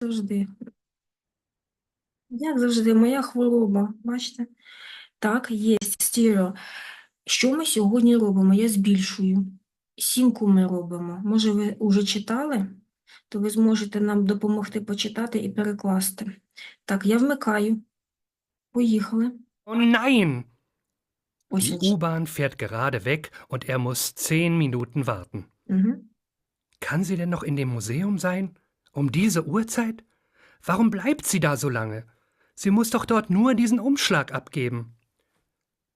завжди. Як завжди, моя хвороба. Бачите? Так, є стіро. Що ми сьогодні робимо? Я збільшую. Сімку ми робимо. Може, ви вже читали? То ви зможете нам допомогти почитати і перекласти. Так, я вмикаю. Поїхали. Oh nein! Ось Die U-Bahn fährt gerade weg und er muss zehn Minuten warten. Мгм. Kann sie denn noch in dem Museum sein? Um diese Uhrzeit? Warum bleibt sie da so lange? Sie muss doch dort nur diesen Umschlag abgeben.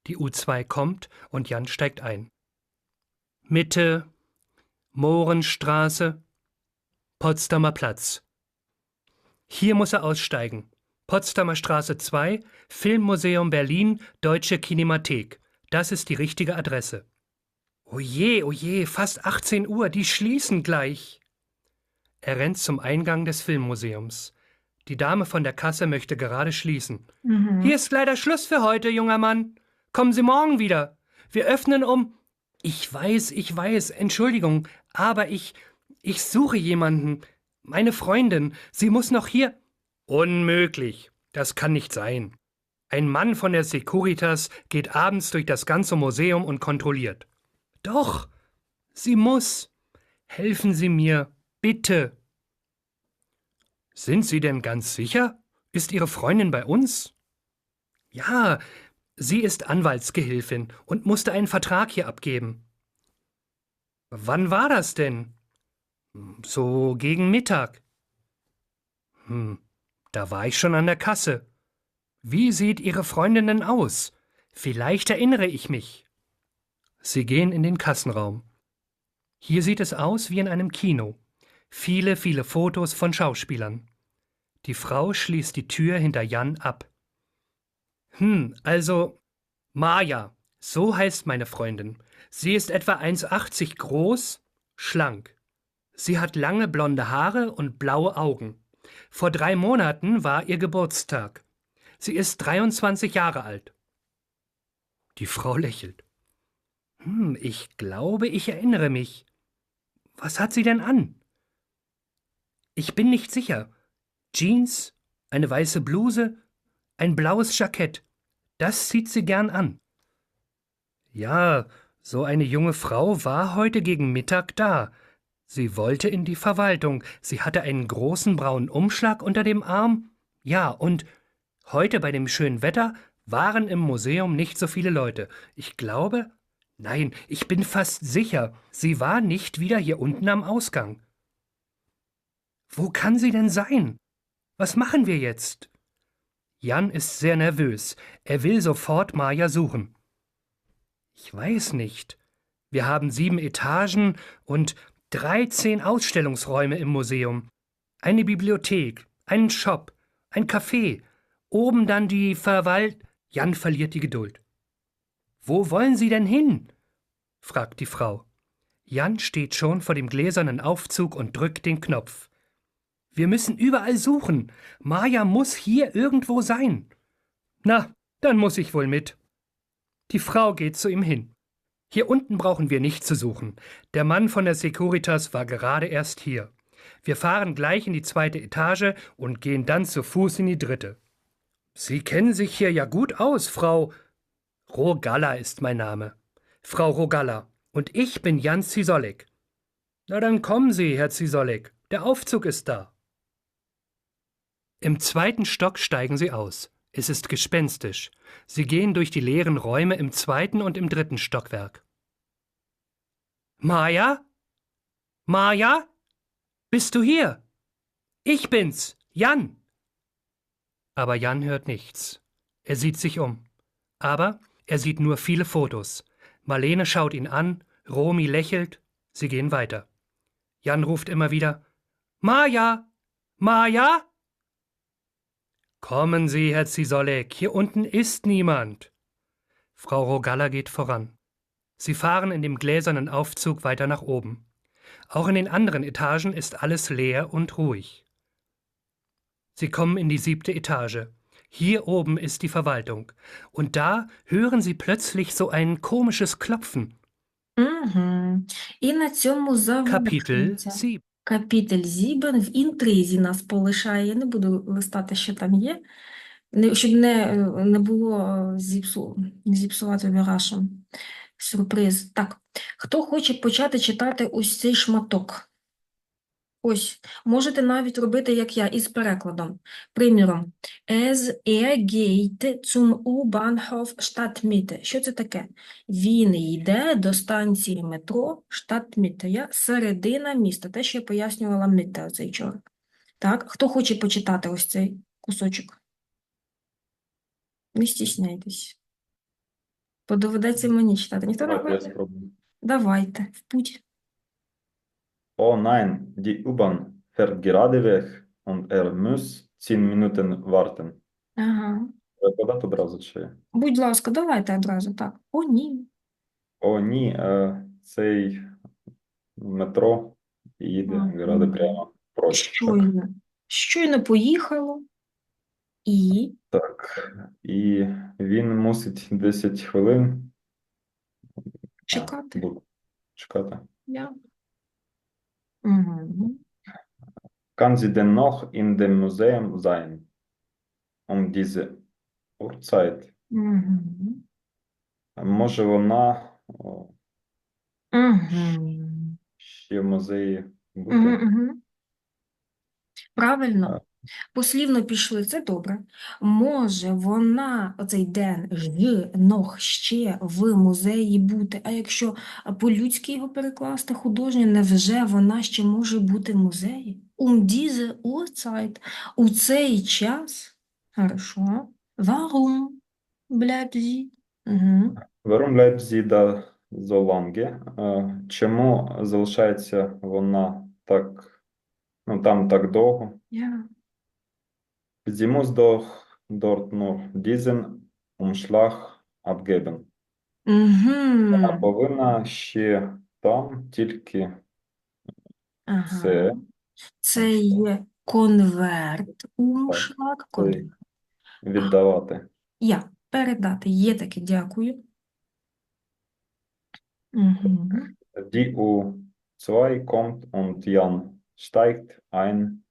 Die U2 kommt und Jan steigt ein. Mitte, Mohrenstraße, Potsdamer Platz. Hier muss er aussteigen. Potsdamer Straße 2, Filmmuseum Berlin, Deutsche Kinemathek. Das ist die richtige Adresse. Oje, oje, fast 18 Uhr, die schließen gleich. Er rennt zum Eingang des Filmmuseums. Die Dame von der Kasse möchte gerade schließen. Mhm. Hier ist leider Schluss für heute, junger Mann. Kommen Sie morgen wieder. Wir öffnen um. Ich weiß, ich weiß, Entschuldigung, aber ich. ich suche jemanden. Meine Freundin. Sie muss noch hier. Unmöglich. Das kann nicht sein. Ein Mann von der Securitas geht abends durch das ganze Museum und kontrolliert. Doch. Sie muss. Helfen Sie mir bitte. Sind Sie denn ganz sicher? Ist Ihre Freundin bei uns? Ja, sie ist Anwaltsgehilfin und musste einen Vertrag hier abgeben. Wann war das denn? So gegen Mittag. Hm, da war ich schon an der Kasse. Wie sieht Ihre Freundin denn aus? Vielleicht erinnere ich mich. Sie gehen in den Kassenraum. Hier sieht es aus wie in einem Kino. Viele, viele Fotos von Schauspielern. Die Frau schließt die Tür hinter Jan ab. Hm, also Maja, so heißt meine Freundin. Sie ist etwa 1,80 groß, schlank. Sie hat lange blonde Haare und blaue Augen. Vor drei Monaten war ihr Geburtstag. Sie ist 23 Jahre alt. Die Frau lächelt. Hm, ich glaube, ich erinnere mich. Was hat sie denn an? Ich bin nicht sicher. Jeans, eine weiße Bluse, ein blaues Jackett. Das zieht sie gern an. Ja, so eine junge Frau war heute gegen Mittag da. Sie wollte in die Verwaltung. Sie hatte einen großen braunen Umschlag unter dem Arm. Ja, und heute bei dem schönen Wetter waren im Museum nicht so viele Leute. Ich glaube, nein, ich bin fast sicher, sie war nicht wieder hier unten am Ausgang. Wo kann sie denn sein? Was machen wir jetzt? Jan ist sehr nervös. Er will sofort Maja suchen. Ich weiß nicht. Wir haben sieben Etagen und dreizehn Ausstellungsräume im Museum. Eine Bibliothek, einen Shop, ein Café. Oben dann die Verwalt. Jan verliert die Geduld. Wo wollen Sie denn hin? fragt die Frau. Jan steht schon vor dem gläsernen Aufzug und drückt den Knopf. Wir müssen überall suchen. Maja muss hier irgendwo sein. Na, dann muss ich wohl mit. Die Frau geht zu ihm hin. Hier unten brauchen wir nicht zu suchen. Der Mann von der Securitas war gerade erst hier. Wir fahren gleich in die zweite Etage und gehen dann zu Fuß in die dritte. Sie kennen sich hier ja gut aus, Frau. Rogalla ist mein Name. Frau Rogalla. Und ich bin Jan Zisolek. Na dann kommen Sie, Herr Zisolek. Der Aufzug ist da. Im zweiten Stock steigen sie aus. Es ist gespenstisch. Sie gehen durch die leeren Räume im zweiten und im dritten Stockwerk. Maja? Maja? Bist du hier? Ich bin's, Jan. Aber Jan hört nichts. Er sieht sich um. Aber er sieht nur viele Fotos. Marlene schaut ihn an, Romi lächelt, sie gehen weiter. Jan ruft immer wieder Maja. Maja? Kommen Sie, Herr Zisolek, hier unten ist niemand. Frau Rogalla geht voran. Sie fahren in dem gläsernen Aufzug weiter nach oben. Auch in den anderen Etagen ist alles leer und ruhig. Sie kommen in die siebte Etage. Hier oben ist die Verwaltung. Und da hören Sie plötzlich so ein komisches Klopfen. Kapitel 7 Капітель Зібен в інтризі нас полишає. Я не буду листати, що там є, щоб не, не було е, зіпсу, зіпсувати вірашем. Сюрприз. Так, хто хоче почати читати ось цей шматок? Ось, можете навіть робити, як я, із перекладом. Приміром, Es er geht zum U-Bahnhof Stadtmitte. Що це таке? Він йде до станції метро Stadtmitte. Я середина міста. Те, що я пояснювала Mitte оцей вчора. Так, хто хоче почитати ось цей кусочок? Не стісняйтесь. Бо доведеться мені читати. Ніхто не хоче? Давайте, в путь. Oh nein, die U-Bahn fährt gerade weg und er muss 10 Minuten warten. Ага. Одразу чи? Будь ласка, давайте одразу так. О, ні. О, ні, е, цей метро їде gerade прямо прочь. Щойно. Щойно поїхало. І так. І він мусить 10 хвилин чекати. бу- чекати. Я. Угу. Kann sie denn noch in dem Museum sein? Um diese Uhrzeit? Mhm. Може вона о, Угу. ще в музеї бути? Угу. Угу. Правильно. Послівно пішли, це добре. Може вона, оцей день, ж, нох, ще в музеї бути. А якщо по-людськи його перекласти художньо, невже вона ще може бути в музеї? Um diese Uhrzeit, у цей час. Хорошо. Warum bleibt sie? Угу. Warum bleibt sie da so lange? Чому залишається вона так, ну там так довго? Ja. Sie muss doch dort nur diesen Umschlag abgeben. Вона Угу. повинна ще там тільки Ага. це, Це є конверт, умшлаг, це конверт. віддавати. Я передати. Є таке, дякую. Угу. Die U2 kommt und Jan steigt ein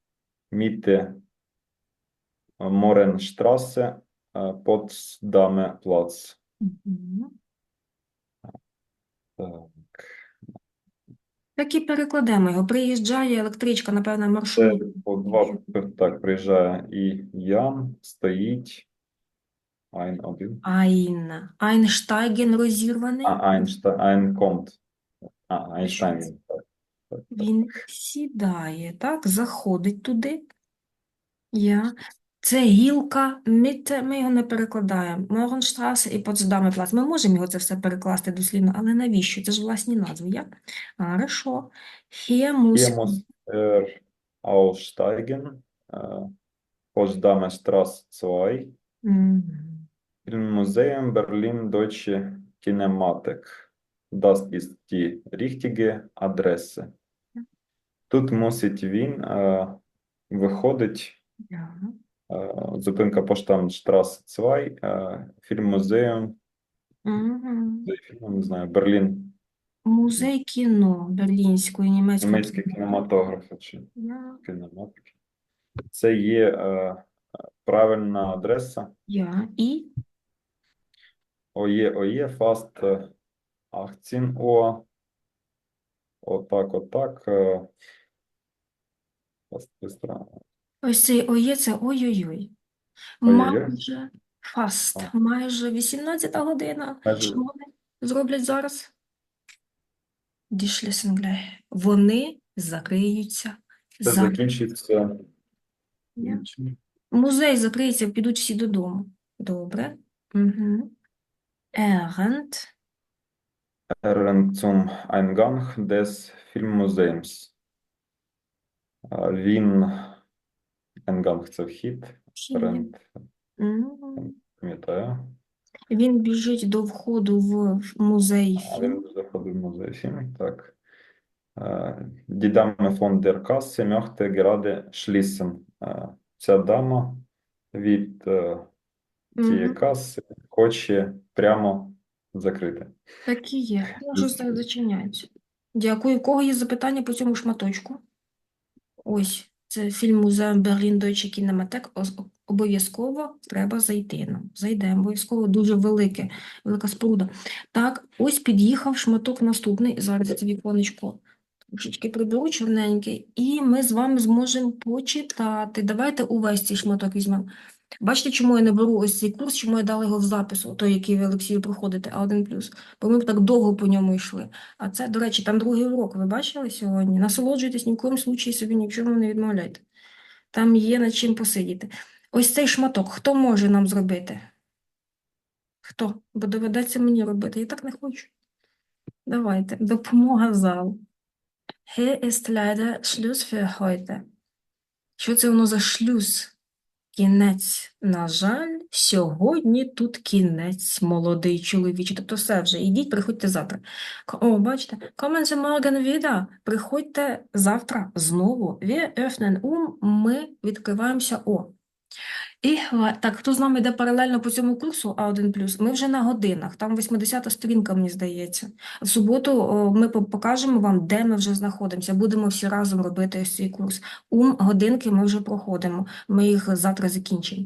Mitte Potsdamer Platz. Угу. Так. Так і перекладемо його. Приїжджає електричка, напевно, Це маршрут. по два так приїжджає і Ян стоїть. Ein один. Айн. Айнштайген розірваний. А, Einstein, ein kommt. А, Einstein. Так, так. Він сідає, так, заходить туди. Я. Це гілка, ми його не перекладаємо. Моргенштраса і Потсдамер плац. Ми можемо його це все перекласти дослівно, але навіщо? Це ж власні назви, як? Хорошо. Er aussteigen. Äh, Potsdamer Straße 2. Мгм. Filmmuseum Berlin Deutsche Kinematik. Das ist die richtige Adresse. Тут мусить він е, виходить. Е, зупинка Поштамштрас 2, е, фільммузеум, Мгм. де не знаю, Берлін, Музей кіно Берлінської, німецької. німецький кінематограф чи Я. кінематики. Це є е, правильна адреса. Я. І Оє, оє, фаст е, 18 Uhr. Отак, отак. Фаст быстро. Ось цей ОЄ – це ой-ой-ой. Майже фаст, майже 18 година. Майже. Що вони зроблять зараз? Die schließen. Вони закриються. Це За... закінчиться. Я. Музей закриється, підуть всі додому. Добре. Угу. Ерент. Herren zum Eingang des Filmmuseums. Він Eingang – це вхід. Мгм. пам'ятаю. Він біжить до входу в музей А він заходив в музей фільм. Так. Die Dame von der Kasse möchte gerade schließen. Ця дама від е, Мгм. каси хоче прямо закрити. Так і є. Щось так зачиняється. Дякую. У кого є запитання по цьому шматочку? Ось, це фільм Музеум Берлін Дойче Кінематек. Обов'язково треба зайти нам. Зайдемо, обов'язково дуже велике, велика споруда. Так, ось під'їхав шматок наступний. Зараз це віконечко трошечки приберу чорненький, і ми з вами зможемо почитати. Давайте увесь цей шматок візьмемо. Бачите, чому я не беру ось цей курс, чому я дала його в запису, той, який ви Олексію проходите, А1+. Бо ми б так довго по ньому йшли. А це, до речі, там другий урок, ви бачили сьогодні? Насолоджуйтесь, ні в коєму случаї собі ні не відмовляйте. Там є над чим посидіти. Ось цей шматок, хто може нам зробити? Хто? Бо доведеться мені робити. Я так не хочу. Давайте. Допомога залу. Hier ist leider Schluss für heute. Що це воно за шлюз? Кінець. На жаль, сьогодні тут кінець, молодий чоловічий. Тобто все вже, ідіть, приходьте завтра. О, бачите, kommen Sie wieder. Приходьте завтра знову. Wir öffnen um, ми відкриваємося о. І так, хто з нами йде паралельно по цьому курсу А1+, ми вже на годинах, там 80-та сторінка, мені здається. В суботу ми покажемо вам, де ми вже знаходимося. Будемо всі разом робити ось цей курс. Ум, годинки ми вже проходимо. Ми їх завтра закінчимо.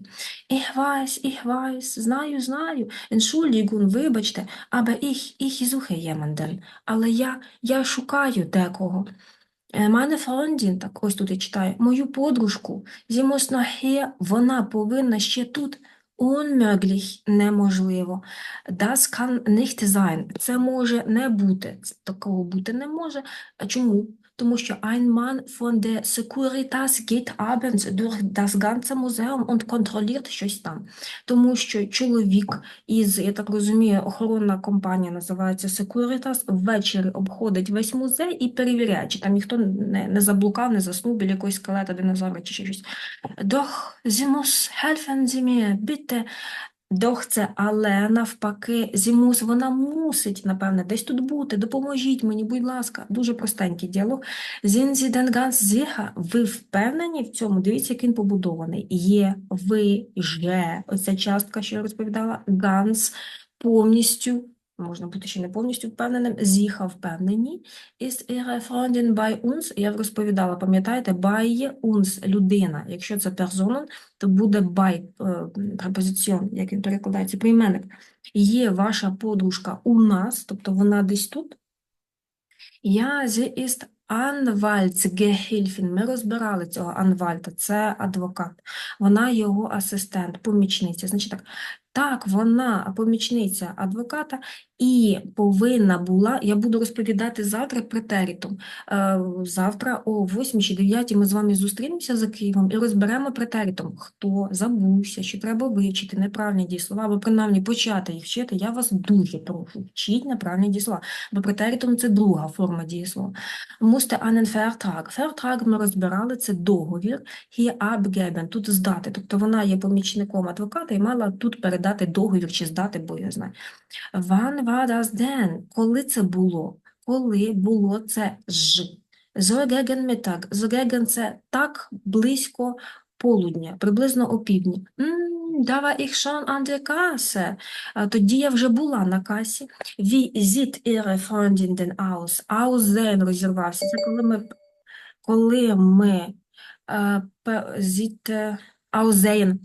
Ich weiß, ich weiß, знаю, знаю. Entschuldigung, вибачте, aber ich, ich suche jemanden. Але я, я шукаю декого. Е, Фаландін, так ось тут я читаю, мою подружку, Зімоснахе, вона повинна ще тут. Unmöglich – неможливо. Das kann nicht sein. Це може не бути. Такого бути не може. Чому? Тому що ein Mann von der Securitas geht abends durch das ganze Museum und kontrolliert щось там. Тому що чоловік із, я так розумію, охоронна компанія називається Securitas, ввечері обходить весь музей і перевіряє, чи там ніхто не, не заблукав, не заснув біля якогось скелета, динозавра чи щось. Doch, Sie muss helfen Sie mir, bitte. Doch це але навпаки, зімус, вона мусить, напевне, десь тут бути, допоможіть мені, будь ласка. Дуже простенький діалог. Зінзі Sie denn? Ви впевнені в цьому? Дивіться, як він побудований. Є, ви, же. Оця частка, що я розповідала, ганс повністю, можна бути ще не повністю впевненим, зіха впевнені. Ist Ihre Freundin bei uns? Я розповідала, пам'ятаєте, bei uns, людина. Якщо це персона, то буде by, е, препозиціон, як він перекладається, прийменник. Є ваша подружка у нас, тобто вона десь тут. Ja, sie ist Anwaltsgehilfin. Ми розбирали цього Анвальта, це адвокат. Вона його асистент, помічниця. Значить так, так, вона помічниця адвоката і повинна була, я буду розповідати завтра претерітум. Е, Завтра о 8 чи 9 ми з вами зустрінемося за Києвом і розберемо претерітум. Хто забувся, що треба вивчити неправильні дієслова, або принаймні почати їх вчити, я вас дуже прошу, вчіть неправильні дієслова. Бо претерітум – це друга форма дієслова. Musste einen Vertrag. Vertrag ми розбирали, це договір. Hier abgeben, тут здати. Тобто вона є помічником адвоката і мала тут передати договір чи здати, бо я знаю. Wann war das? Коли це було? Коли було це ж? So gegen Mittag. So це так близько полудня, приблизно опівдні. М, Da war ich schon an der Kasse. А, Тоді я вже була на касі. Wie sieht Ihre Freundin denn aus? Aussehen розірвався. Це коли ми, коли ми sieht, е, aussehen.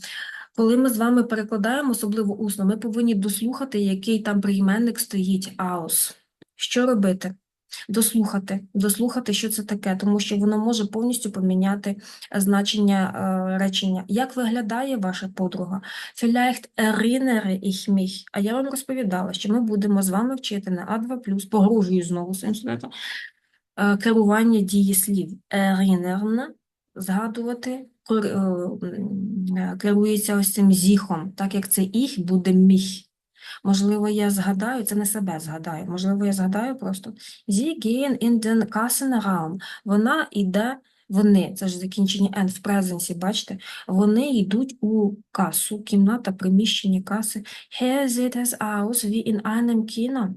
Коли ми з вами перекладаємо, особливо усно, ми повинні дослухати, який там прийменник стоїть aus. Що робити? Дослухати, дослухати, що це таке, тому що воно може повністю поміняти е, значення е, речення. Як виглядає ваша подруга? Vielleicht erinnere ich mich. А я вам розповідала, що ми будемо з вами вчити на А2+, погрожую знову своїм студентам, керування дієслів. Erinnern – згадувати, кор- е, е, керується ось цим зіхом, так як це «ich» буде «mich». Можливо, я згадаю, це не себе згадаю, можливо, я згадаю просто Sie gehen in den Kassenraum. Вона йде, вони, це ж закінчення N в презенсі, бачите, вони йдуть у касу, кімната, приміщення каси. Hier sieht es aus wie in einem Kino.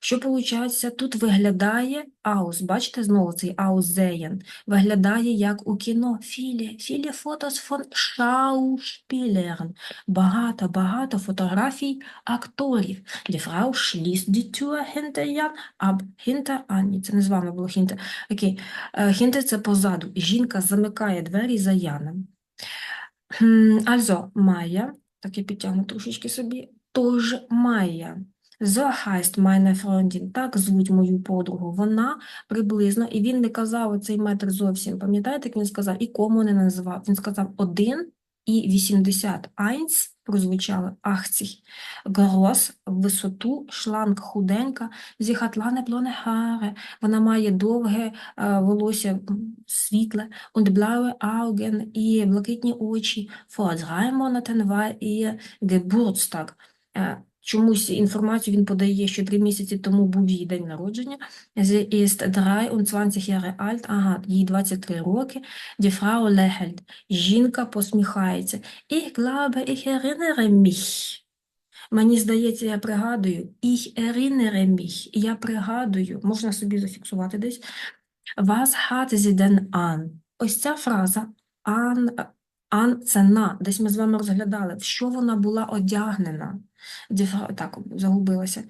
Що виходить? Тут виглядає аус. Бачите знову цей аузеєн. Виглядає як у кіно. Філі, філі фотос фон Schauspielern. Багато, багато фотографій акторів. Die Frau schließt die Tür hinter Jan ab. Hinter, а ні, це не з вами було hinter. Окей. Е, Hinter – це позаду. Жінка замикає двері за Яном. Also, Майя, так я підтягну трошечки собі, тож Майя. So heißt meine так звуть мою подругу. Вона приблизно, і він не казав цей метр зовсім. Пам'ятаєте, як він сказав? І кому не називав? Він сказав 1 і 80. Eins прозвучало 80. Groß – висоту, шланг худенька, sie hat lange blonde Вона має довге е, волосся світле, und blaue Augen, і блакитні очі. Vor drei Monaten war ihr. Чомусь інформацію він подає, що три місяці тому був її день народження. Sie ist 23 Jahre alt, ага, їй 23 роки. Die Frau lächelt. Жінка посміхається. Ich glaube, ich erinnere mich. Мені здається, я пригадую. Ich erinnere mich. Я пригадую. Можна собі зафіксувати десь. Was hat sie denn an? Ось ця фраза an, an – це на. Десь ми з вами розглядали, в що вона була одягнена. Так, загубилася.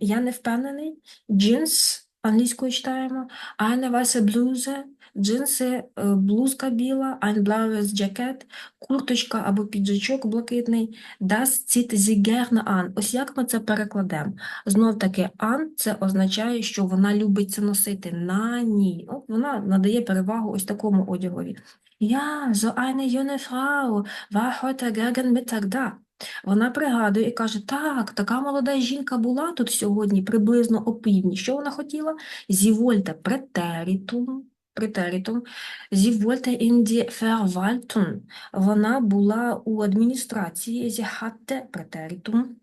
Я не впевнений. Джинс, англійською читаємо. Eine weiße Bluse, джинси, е, блузка біла, ein blaues Jacket, курточка або піджачок блакитний. Das zieht sie gerne an. Ось як ми це перекладемо. Знов таки, an – це означає, що вона любить це носити. На ній. От вона надає перевагу ось такому одягові. Ja, so eine junge Frau war heute gegen Mittag da. Вона пригадує і каже, так, така молода жінка була тут сьогодні, приблизно опівдні. Що вона хотіла? Зівольта wollte претеритум, wollte in die Verwaltung. Вона була у адміністрації, sie hatte претеритум.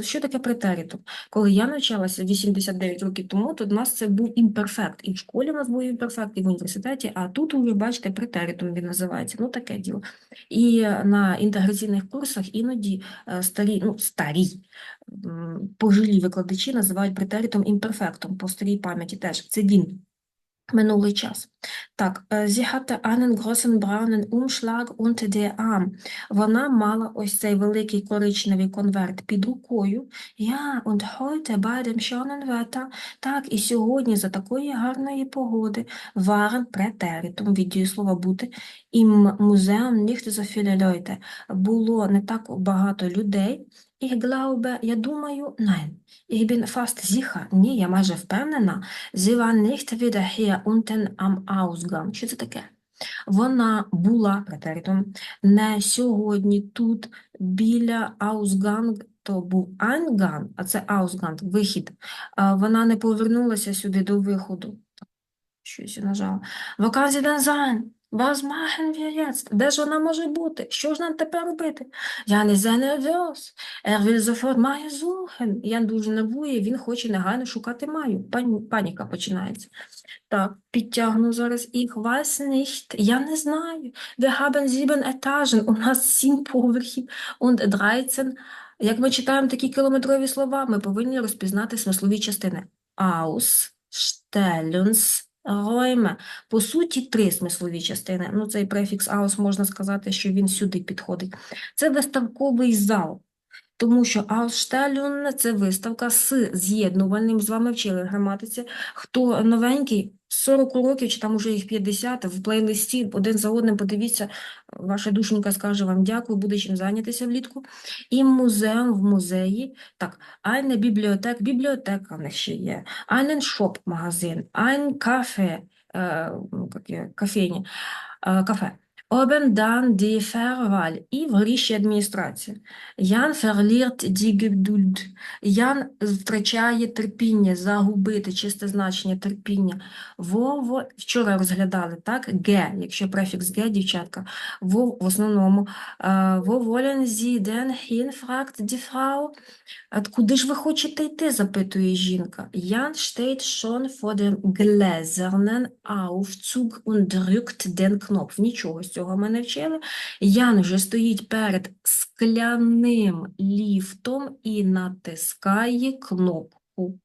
Що таке претеритум? Коли я навчалася 89 років тому, то в нас це був імперфект. І в школі у нас був імперфект, і в університеті, а тут уже, бачите, претеритум він називається. Ну, таке діло. І на інтеграційних курсах іноді е, старі, ну, старі, пожилі викладачі називають претеритом імперфектом, по старій пам'яті теж. Це він. Минулий час. Так, е, sie hatte einen großen braunen Umschlag unter der Arm. Вона мала ось цей великий коричневий конверт під рукою. Ja, und heute bei dem schönen Wetter. Так, і сьогодні за такої гарної погоди waren претеритум, від дієслова бути, im Museum nicht so viele Leute. Було не так багато людей. Ich glaube, я думаю, nein. Ich bin fast sicher. Ні, я майже впевнена. Sie war nicht wieder hier unten am Ausgang. Що це таке? Вона була, претеритум, не сьогодні тут, біля Ausgang, то був Eingang, а це Ausgang, вихід. Вона не повернулася сюди до виходу. Щось я нажала. Wo kann machen wir? Де ж вона може бути? Що ж нам тепер робити? Я не nervös. Er will sofort Maya. Я дуже нервує, він хоче негайно шукати Маю. Пані, паніка починається. Так, підтягну зараз. Ich weiß nicht. Я не знаю. Wir haben sieben Etagen. У нас сім поверхів. Und 13. Як ми читаємо такі кілометрові слова, ми повинні розпізнати смислові частини. Aus, Stellens, Räume. По суті, три смислові частини. Ну, цей префікс аус можна сказати, що він сюди підходить. Це виставковий зал. Тому що Ausstellung – це виставка з з'єднувальним, з вами вчили в граматиці. Хто новенький, 40 років, чи там уже їх 50, в плейлисті один за одним подивіться, ваша душенька скаже вам дякую, буде чим зайнятися влітку. І музеум в музеї, так, eine бібліотек, бібліотека в них ще є, einen Shop, магазин, ein Café, е, кофейня, е, кафе. Oben dann die Verwahl і адміністрація. Jan verliert die Geduld. Ян втрачає терпіння, загубити, чисте значення терпіння. Вово, вчора розглядали, так? Ге, якщо префікс ге, дівчатка. Во, в основному. Wo wollen Sie denn hin, fragt die. А куди ж ви хочете йти, запитує жінка. Jan steht schon vor dem gläsernen Aufzug und drückt den Knopf. Нічого з цього ми не вчили. Ян вже стоїть перед скляним ліфтом і натискає кнопку.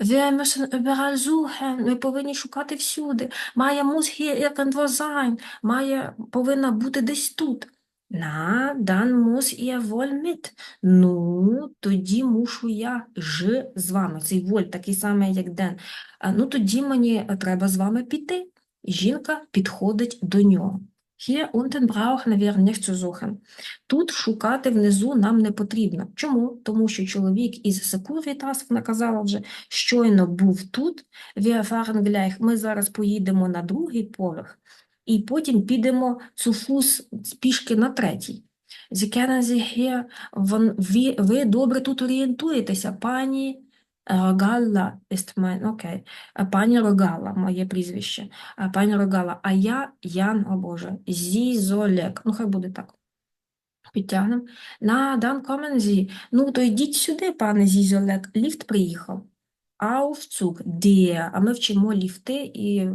Wir müssen überall suchen. Ми повинні шукати всюди. Має muss hier irgendwo sein. Має повинна бути десь тут. На, dann muss ihr wohl mit. Ну, тоді мушу я ж з вами. Цей воль такий самий, як ден. Ну, тоді мені треба з вами піти. Жінка підходить до нього. Hier unten brauchen wir nicht zu suchen. Тут шукати внизу нам не потрібно. Чому? Тому що чоловік із Securitas, вона казала вже, щойно був тут. Wir fahren gleich. Ми зараз поїдемо на другий поверх і потім підемо zu Fuß пішки на третій. Sie kennen. Ви, ви добре тут орієнтуєтеся, пані Рогала, ist окей, пані Рогала, моє прізвище, пані Рогала, а я Ян, о Боже, Зізолек, ну хай буде так. Підтягнемо. На, дан Sie. Ну, то йдіть сюди, пане Зізолек, ліфт приїхав. Aufzug, der, а ми вчимо ліфти і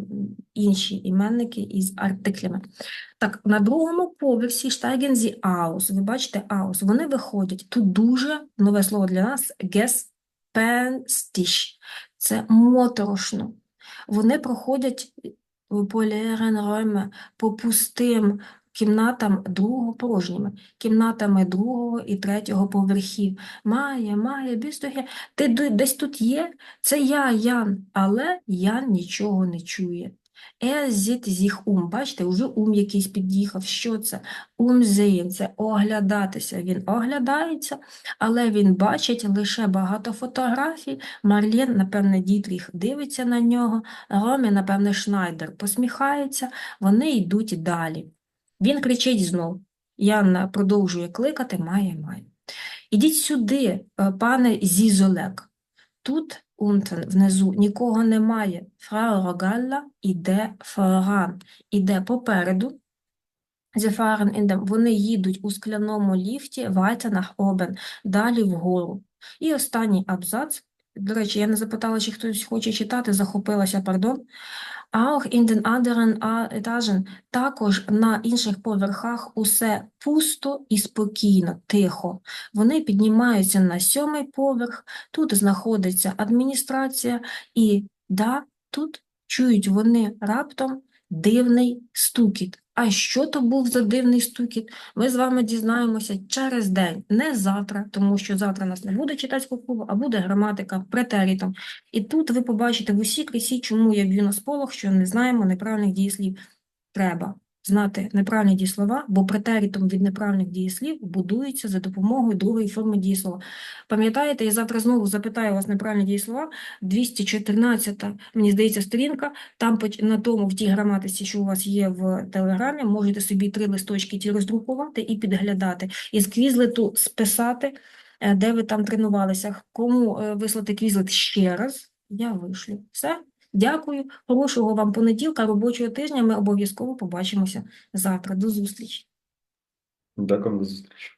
інші іменники із артиклями. Так, на другому поверсі steigen Sie aus. Ви бачите aus. Вони виходять. Тут дуже нове слово для нас gespenstig. Це моторошно. Вони проходять по по пустим кімнатам другого порожніми, кімнатами другого і третього поверхів. Має, має, бістохи. Ти десь тут є? Це я, Ян, але Ян нічого не чує. Er sieht sich. Бачите, уже ум якийсь під'їхав. Що це? Umsehen – це оглядатися. Він оглядається, але він бачить лише багато фотографій. Марлен, напевне, Дітріх дивиться на нього. Ромі, напевне, Шнайдер посміхається. Вони йдуть далі. Він кричить знов. Ян продовжує кликати, має, має. Ідіть сюди, е, пане Зізолек. Тут, унтен, внизу, нікого немає. Фрау Рогалла іде форан, іде попереду. In вони їдуть у скляному ліфті nach oben, далі вгору. І останній абзац. До речі, я не запитала, чи хтось хоче читати, захопилася, пардон. Auch in den anderen Etagen, також на інших поверхах усе пусто і спокійно, тихо. Вони піднімаються на сьомий поверх, тут знаходиться адміністрація, і да, тут чують вони раптом дивний стукіт. А що то був за дивний стукіт? Ми з вами дізнаємося через день, не завтра, тому що завтра нас не буде читацького клубу, а буде граматика претерітом. І тут ви побачите в усій крісі, чому я б'ю на сполох, що не знаємо неправильних дієслів. Треба знати неправильні дієслова, бо претерітом від неправильних дієслів будується за допомогою другої форми дієслова. Пам'ятаєте, я завтра знову запитаю вас неправильні дієслова, 214, мені здається, сторінка, там на тому, в тій граматиці, що у вас є в Телеграмі, можете собі три листочки ті роздрукувати і підглядати. Із квізлету списати, е, де ви там тренувалися. Кому е, вислати квізлет ще раз, я вишлю. Все. Дякую. Хорошого вам понеділка, робочого тижня. Ми обов'язково побачимося завтра. До зустрічі. Дякую до зустріч.